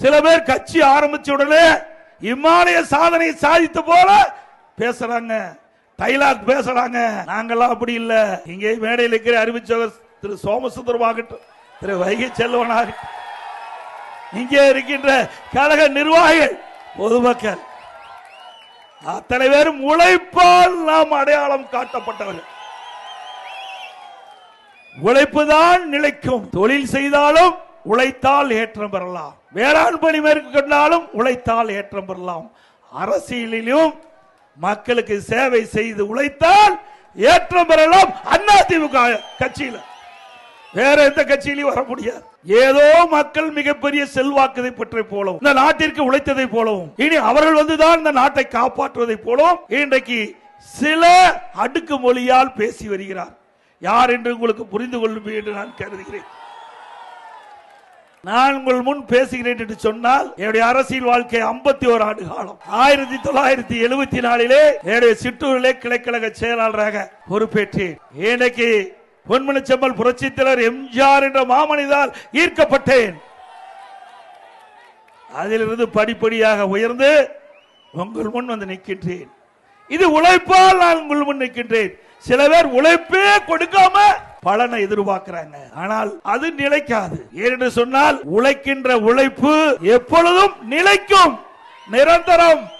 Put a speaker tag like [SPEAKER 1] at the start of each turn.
[SPEAKER 1] சில பேர் கட்சி ஆரம்பிச்ச உடனே இமாலய சாதனை சாதித்த போல பேசுறாங்க. டைலாக் பேசுறாங்க. நாங்கெல்லாம் அப்படி இல்ல. இங்கே மேடையில் இருக்கிற அறிவிச்சவர் திரு சோமசுந்தரமாகட்டும் திரு வைகை செல்வனாகட்டும் இங்கே இருக்கின்ற கழக நிர்வாகிகள் பொதுமக்கள் அத்தனை பேரும் உழைப்பால் நாம் அடையாளம் காட்டப்பட்டவர்கள். உழைப்புதான் நிலைக்கும். தொழில் செய்தாலும் உழைத்தால் ஏற்றம் பெறலாம். வேளாண் பணி மேற்கொண்டாலும் உழைத்தால் ஏற்றம் பெறலாம். அரசியலிலும் மக்களுக்கு சேவை செய்து உழைத்தால் ஏற்றம் பெறலாம். அண்ணா திமுக கட்சியில. வேற எந்த கட்சியிலையும் வர முடியாது. ஏதோ மக்கள் மிகப்பெரிய செல்வாக்கதை பெற்றை போலவும் இந்த நாட்டிற்கு உழைத்ததை போலவும் இனி அவர்கள் வந்துதான் இந்த நாட்டை காப்பாற்றுவதை போலவும் இன்றைக்கு சில அடுக்கு மொழியால் பேசி வருகிறார். யார் என்று உங்களுக்கு புரிந்து கொள்ளும் என்று நான் கருதுகிறேன். நான் உங்கள் முன் பேசுகிறேன் என்று சொன்னால் என்னுடைய அரசியல் வாழ்க்கை 51 ஒரு ஆண்டு காலம் ஆயிரத்தி தொள்ளாயிரத்தி எழுபத்தி நாலிலே என்னுடைய சிற்றூரிலே கிளைக்கழக செயலாளராக பொறுப்பேற்றேன். இன்னைக்கு பொன்மனச்செம்மல் புரட்சித்தலைவர் எம்ஜிஆர் என்ற மாமனிதால் ஈர்க்கப்பட்டேன். அதிலிருந்து படிப்படியாக உயர்ந்து உங்கள் முன் வந்து நிற்கின்றேன். இது உழைப்பால் நான் உங்கள் முன் நிற்கின்றேன். சில பேர் உழைப்பே கொடுக்காம பலனை எதிர்பார்க்கிறாங்க. ஆனால் அது நிலைக்காது. ஏனென்று சொன்னால் உழைக்கின்ற உழைப்பு எப்பொழுதும் நிலைக்கும் நிரந்தரம்.